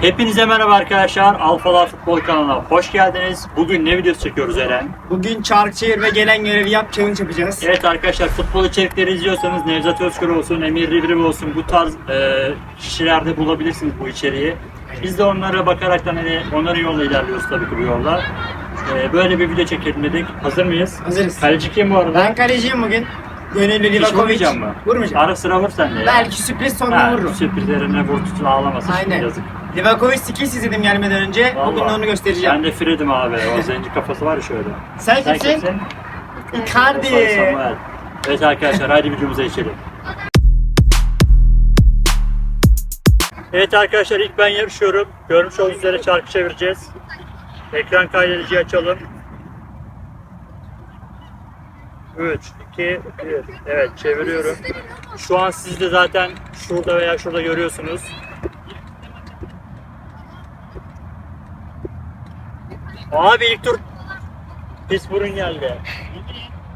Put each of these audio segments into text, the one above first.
Hepinize merhaba arkadaşlar. Alfalar Futbol kanalına hoş geldiniz. Bugün ne videosu çekiyoruz Eren? Bugün çark çevir ve gelen görevi yap challenge yapacağız. Evet arkadaşlar futbol içerikleri izliyorsanız Nevzat Özgür olsun, Emir Rivri olsun bu tarz e, kişilerde bulabilirsiniz bu içeriği. Biz de onlara bakaraktan hani onların yolda ilerliyoruz tabii ki bu yolda. E, böyle bir video çekelim dedik. Hazır mıyız? Hazırız. Kaleci kim bu arada? Ben kaleciyim bugün. Gönüllü Hiç Livakovic. vurmayacağım mı? Vurmayacağım. Ara sıra vur sen de ya. Belki sürpriz sonra Ha, vururum. Sürprizlerine vur tutun ağlamasın şimdi Aynen. yazık. Livakovic skills izledim gelmeden önce. Bugün de Vallahi. onu göstereceğim. Ben de Fred'im abi. O zenci kafası var ya şöyle. Sen kimsin? Icardi. Evet arkadaşlar hadi videomuza geçelim. Evet arkadaşlar ilk ben yarışıyorum. Görmüş olduğunuz üzere çarkı çevireceğiz. Ekran kaydediciyi açalım. 3, 2, 1. Evet çeviriyorum. Şu an siz de zaten şurada veya şurada görüyorsunuz. Abi ilk tur pis burun geldi.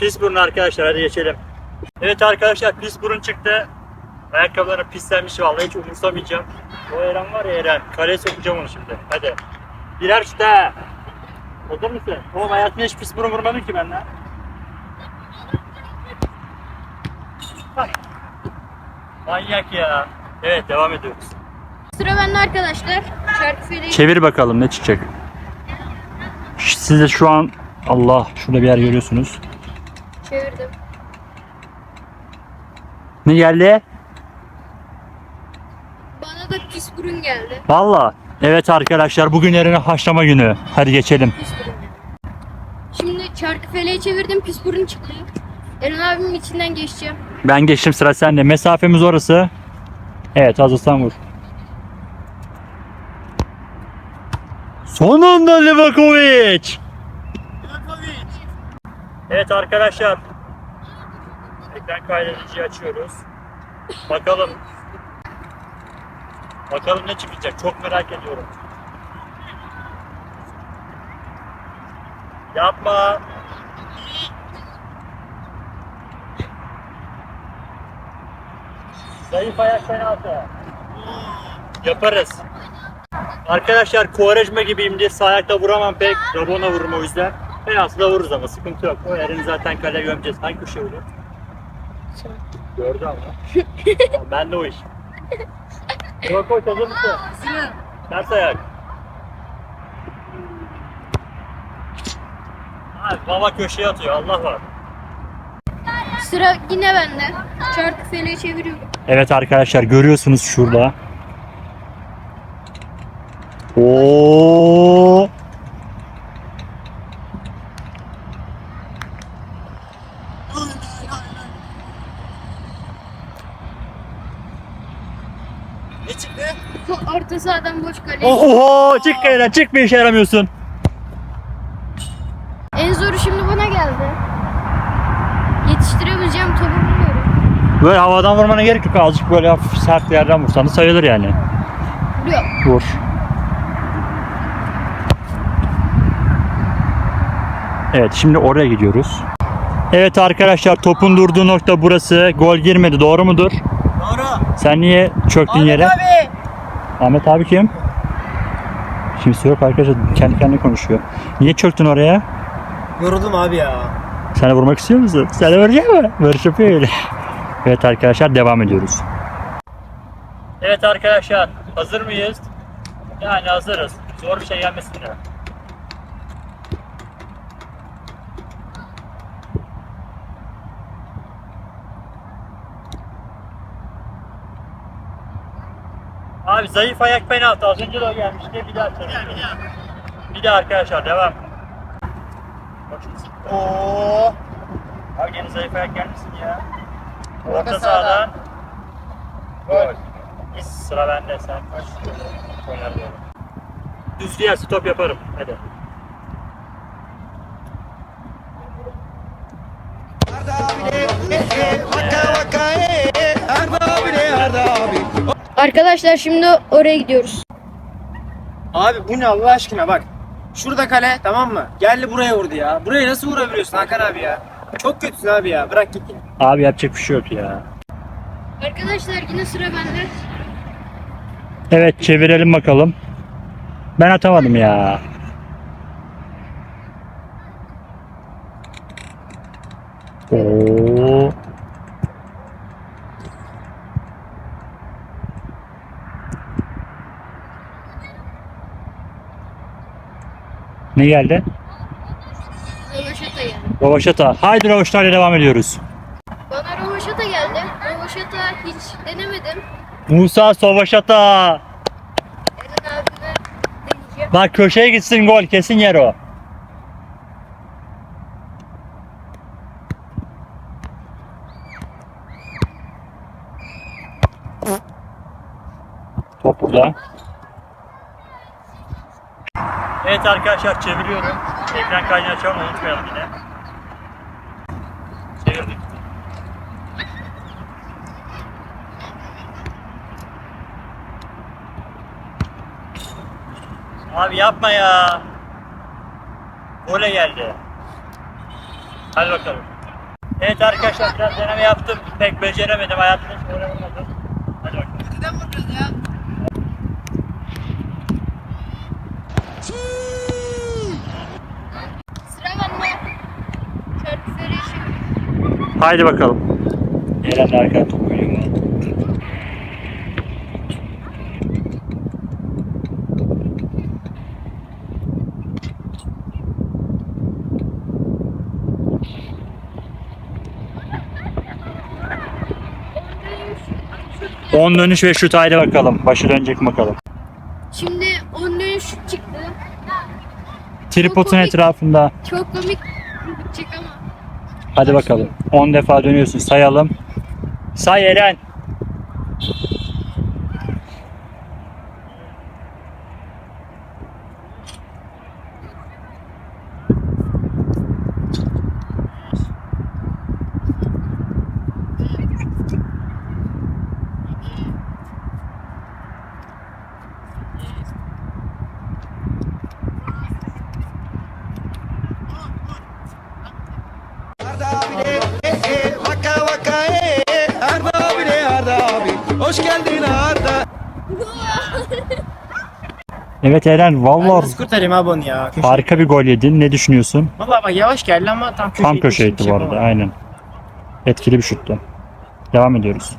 Pis burun arkadaşlar hadi geçelim. Evet arkadaşlar pis burun çıktı. Ayakkabıları pislenmiş vallahi hiç umursamayacağım. O Eren var ya Eren. Kaleye sokacağım onu şimdi. Hadi. Birer şut ha. Hazır mısın? Oğlum hayatımda hiç pis burun vurmadım ki ben lan. Bak. Manyak ya. Evet devam ediyoruz. Sıra bende arkadaşlar. Söyleyin. Çevir bakalım ne çıkacak. Siz de şu an Allah şurada bir yer görüyorsunuz. Çevirdim. Ne geldi? Bana da pis burun geldi. Valla. Evet arkadaşlar bugün Eren'e haşlama günü. Hadi geçelim. Pis burun geldi. Şimdi çarkı feleği çevirdim. Pis burun çıktı. Eren abimin içinden geçeceğim. Ben geçtim sıra sende. Mesafemiz orası. Evet hazırsan vur. Son anda Livakovic. Evet arkadaşlar. Ekran kaydediciyi açıyoruz. Bakalım. Bakalım ne çıkacak. Çok merak ediyorum. Yapma. Zayıf ayak penaltı. Yaparız. Arkadaşlar Kuvarejme gibiyim diye sağ ayakta vuramam pek. Rabona vururum o yüzden. Penaltı da vururuz ama sıkıntı yok. O Eren'i zaten kaleye gömeceğiz. Hangi köşeye vuruyor? Gördü ama. Tamam, ben de o iş. Yok koç hazır mısın? Ters ayak. Ha, baba köşeye atıyor Allah var. Sıra yine bende. Çarkı feleği çeviriyorum. Evet arkadaşlar görüyorsunuz şurada. Oo. Ne çıktı? Orta sahadan boş kale. Oho çık kayra çık bir işe yaramıyorsun. En zoru şimdi bana geldi. Yetiştirebileceğim topu buluyorum. Böyle havadan vurmana gerek yok azıcık böyle hafif sert yerden vursan da sayılır yani. Vuruyor. Vur. Evet şimdi oraya gidiyoruz. Evet arkadaşlar topun durduğu nokta burası. Gol girmedi doğru mudur? Doğru. Sen niye çöktün Ahmet yere? abi. Ahmet abi kim? Kimse yok arkadaşlar kendi kendine konuşuyor. Niye çöktün oraya? Yoruldum abi ya. De vurmak istiyor musun? De vuracak mı? Barış yapıyor öyle. Evet arkadaşlar devam ediyoruz. Evet arkadaşlar hazır mıyız? Yani hazırız. Zor bir şey gelmesin de. Abi zayıf ayak penaltı. Az önce de o gelmişti. Bir daha çekelim. Bir daha, bir daha arkadaşlar devam. Oo. Abi gene zayıf ayak gelmişsin ya. Orta Orta sahadan. Gol. Sıra bende sen kaç. Oynar. Düz diğer stop yaparım. Hadi. Arkadaşlar şimdi oraya gidiyoruz. Abi bu ne Allah aşkına bak. Şurada kale tamam mı? Geldi buraya vurdu ya. Buraya nasıl vurabiliyorsun Hakan abi ya? Çok kötüsün abi ya. Bırak git. Abi yapacak bir şey yok ya. Arkadaşlar yine sıra bende. Evet çevirelim bakalım. Ben atamadım ya. Oo. Ne geldi? Rovaşata geldi. Rovaşata. Haydi Rovaşata'yla devam ediyoruz. Bana rovaşata geldi. Rovaşata hiç denemedim. Musa Sovaşata. Bak köşeye gitsin gol kesin yer o. Top burada. Evet arkadaşlar çeviriyorum. Ekran kaydını açalım unutmayalım yine. Çevirdik. Abi yapma ya. Gole geldi. Hadi bakalım. Evet arkadaşlar biraz deneme yaptım. Pek beceremedim. Hayatımda hiç gole. Hadi bakalım. Neden vuracağız ya? Sıra bende. Çarpı feleği çevir. Haydi bakalım. Eren de arkada top oynuyor. On dönüş ve şut haydi bakalım. Başı dönecek bakalım. Şimdi 10 dönüş şut çıktı. Tripodun komik. etrafında. Çok komik. Hadi bakalım. 10 defa dönüyorsun. Sayalım. Say Eren. Hoş geldin Arda. Evet Eren Ben vallahi nasıl kurtarayım abi onu ya? Köşe. harika bir gol yedin. Ne düşünüyorsun? Valla bak yavaş geldi ama tam köşeye Tam gitmiş, gitti bu şey arada. Aynen. Etkili bir şuttu. Devam ediyoruz.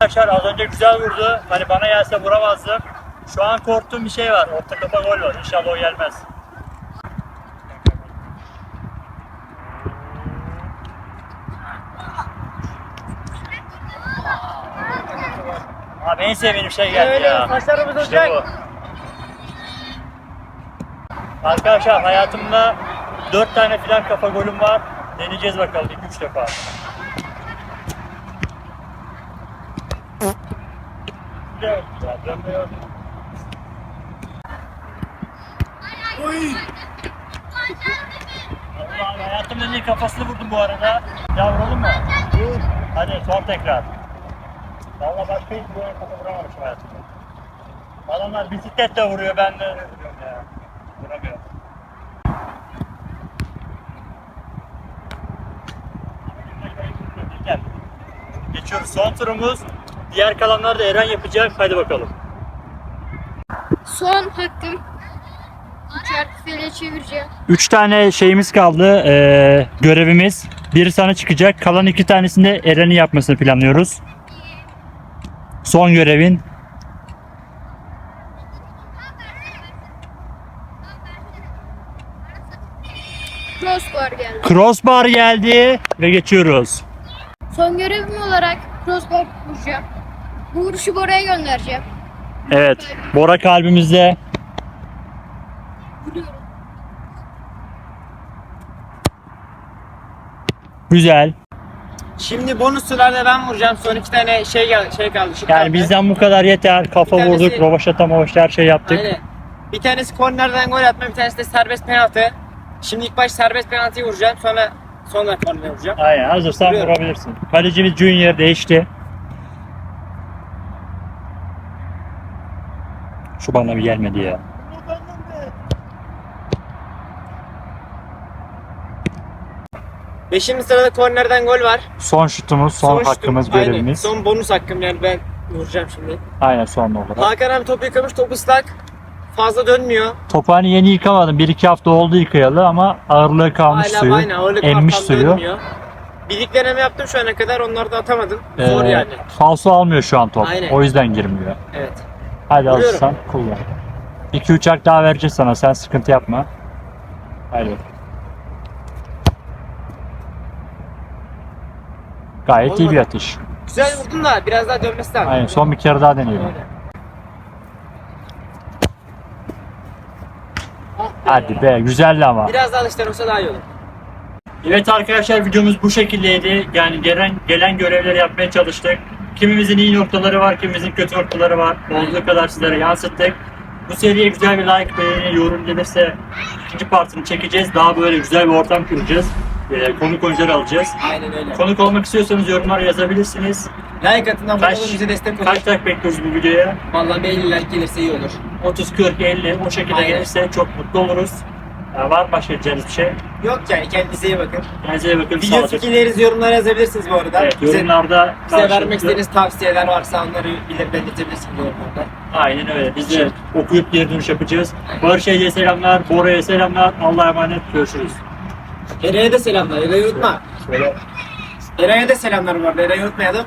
Arkadaşlar az önce güzel vurdu. Hani bana gelse vuramazdım. Şu an korktuğum bir şey var. Orta kafa gol var. İnşallah o gelmez. Abi en sevdiğim şey geldi Öyle ya. saçlarımız İşte olacak. bu. Arkadaşlar hayatımda 4 tane filan kafa golüm var. Deneyeceğiz bakalım 2-3 defa. Dön, ya, dönmüyor. Allah'ım hayatımda iyi kafasını vurdum bu arada. Ya vuralım mı? Vur. Hadi son tekrar. Valla başka hiç bu kafa vuramamışım hayatımda. Adamlar bisikletle vuruyor ben de vuruyorum ya. Vuramıyorum. Geçiyoruz. Son turumuz. Diğer kalanlar da Eren yapacak. Hadi bakalım. Son hakkım. Çarpı feleği çevireceğim. 3 tane şeyimiz kaldı. ee, görevimiz. Biri sana çıkacak. Kalan iki tanesini de Eren'in yapmasını planlıyoruz. Son görevin. Crossbar geldi. Crossbar geldi ve geçiyoruz. Son görevim olarak crossbar vuracağım. Bu vuruşu Bora'ya göndereceğim. Evet. Bora kalbimizde. Vuruyorum. Güzel. Şimdi bonuslarda ben vuracağım. Son iki tane şey gel şey kaldı. şut Yani kaldı. bizden bu kadar yeter. Kafa Bir tanesi- vurduk, rovaşata mavaşata her şey yaptık. Aynen. Bir tanesi kornerden gol atma, bir tanesi de serbest penaltı. Şimdi ilk baş serbest penaltıyı vuracağım. Sonra sonra korner vuracağım. Aynen hazırsan Vuruyorum. vurabilirsin. Kalecimiz Junior değişti. Şu bana bir gelmedi ya. Beşinci sırada kornerden gol var. Son şutumuz, son, şutum- hakkımız, aynen. görevimiz. Son bonus hakkım yani ben vuracağım şimdi. Aynen son olarak. Hakan abi top yıkamış, top ıslak. fazla dönmüyor. Topu hani yeni yıkamadım. 1-2 hafta oldu yıkayalı ama ağırlığı kalmış Hala suyu. aynı ağırlık emmiş suyu. dönmüyor. Bir iki deneme yaptım şu ana kadar onları da atamadım. Ee, Zor yani. Falso almıyor şu an top. Aynen. O yüzden girmiyor. Evet. Hadi Vuruyorum. alırsan kullan. 2-3 hak daha vereceğiz sana. Sen sıkıntı yapma. Hadi. Gayet iyi bir Olmadı. atış. Güzel vurdun da biraz daha dönmesi lazım. Aynen son bir kere daha deneyelim. Öyle. Ah. Hadi be güzeldi ama. Biraz daha dıştan olsa daha iyi olur. Evet arkadaşlar videomuz bu şekildeydi. Yani gelen gelen görevleri yapmaya çalıştık. Kimimizin iyi noktaları var, kimimizin kötü noktaları var. Olduğu kadar sizlere yansıttık. Bu seriye güzel bir like, beğeni, yorum gelirse ikinci partını çekeceğiz. Daha böyle güzel bir ortam kuracağız. Ee, konuk oyuncular alacağız. Aynen öyle. Konuk olmak istiyorsanız yorumlara yazabilirsiniz. Like atın abone Kaç, olun bize destek olun. kaç like bekliyoruz bu videoya? Vallahi bir 50 like gelirse iyi olur. 30, 40, 50 o şekilde Aynen. gelirse çok mutlu oluruz. Ee, var mı başka diyeceğiniz bir şey? Yok yani kendinize iyi bakın. Kendinize iyi bakın. Video sağlıcakla- fikirlerinizi yorumlara yazabilirsiniz bu arada. Evet, bize, yorumlarda bize karşılıklı- vermek istediğiniz tavsiyeler varsa onları bilir belirtebilirsiniz yorumlarda. Aynen öyle. Biz de okuyup geri dönüş yapacağız. Barış Ege'ye selamlar, Bora'ya selamlar. Allah'a emanet. Görüşürüz. Eray'a da selamlar. Eray'ı unutma. Eray'a da selamlar bu arada. Eray'ı unutmayalım.